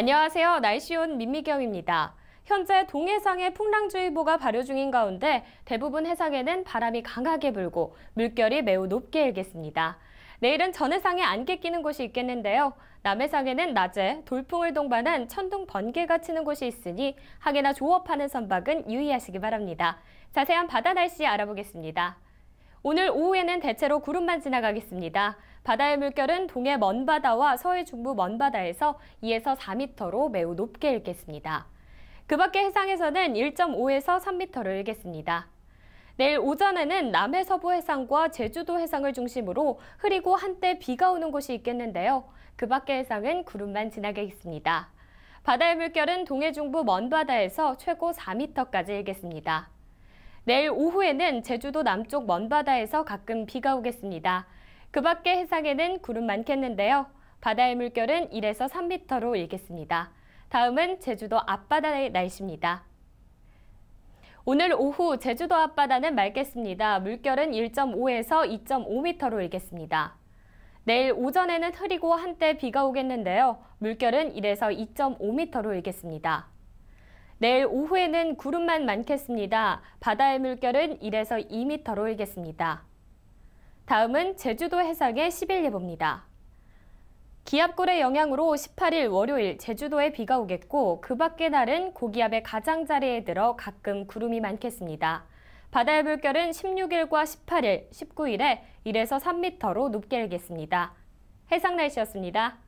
안녕하세요. 날씨온 민미경입니다. 현재 동해상에 풍랑주의보가 발효 중인 가운데 대부분 해상에는 바람이 강하게 불고 물결이 매우 높게 일겠습니다. 내일은 전해상에 안개 끼는 곳이 있겠는데요. 남해상에는 낮에 돌풍을 동반한 천둥 번개가 치는 곳이 있으니 항해나 조업하는 선박은 유의하시기 바랍니다. 자세한 바다 날씨 알아보겠습니다. 오늘 오후에는 대체로 구름만 지나가겠습니다. 바다의 물결은 동해 먼바다와 서해 중부 먼바다에서 2에서 4m로 매우 높게 일겠습니다. 그 밖에 해상에서는 1.5에서 3m를 일겠습니다. 내일 오전에는 남해 서부 해상과 제주도 해상을 중심으로 흐리고 한때 비가 오는 곳이 있겠는데요. 그 밖의 해상은 구름만 지나겠습니다. 바다의 물결은 동해 중부 먼바다에서 최고 4m까지 일겠습니다. 내일 오후에는 제주도 남쪽 먼바다에서 가끔 비가 오겠습니다. 그 밖의 해상에는 구름 많겠는데요. 바다의 물결은 1에서 3m로 일겠습니다. 다음은 제주도 앞바다의 날씨입니다. 오늘 오후 제주도 앞바다는 맑겠습니다. 물결은 1.5에서 2.5m로 일겠습니다. 내일 오전에는 흐리고 한때 비가 오겠는데요. 물결은 1에서 2.5m로 일겠습니다. 내일 오후에는 구름만 많겠습니다. 바다의 물결은 1에서 2m로 일겠습니다. 다음은 제주도 해상의 10일 예보입니다. 기압골의 영향으로 18일 월요일 제주도에 비가 오겠고 그 밖의 날은 고기압의 가장자리에 들어 가끔 구름이 많겠습니다. 바다의 물결은 16일과 18일, 19일에 1에서 3m로 높게 일겠습니다. 해상 날씨였습니다.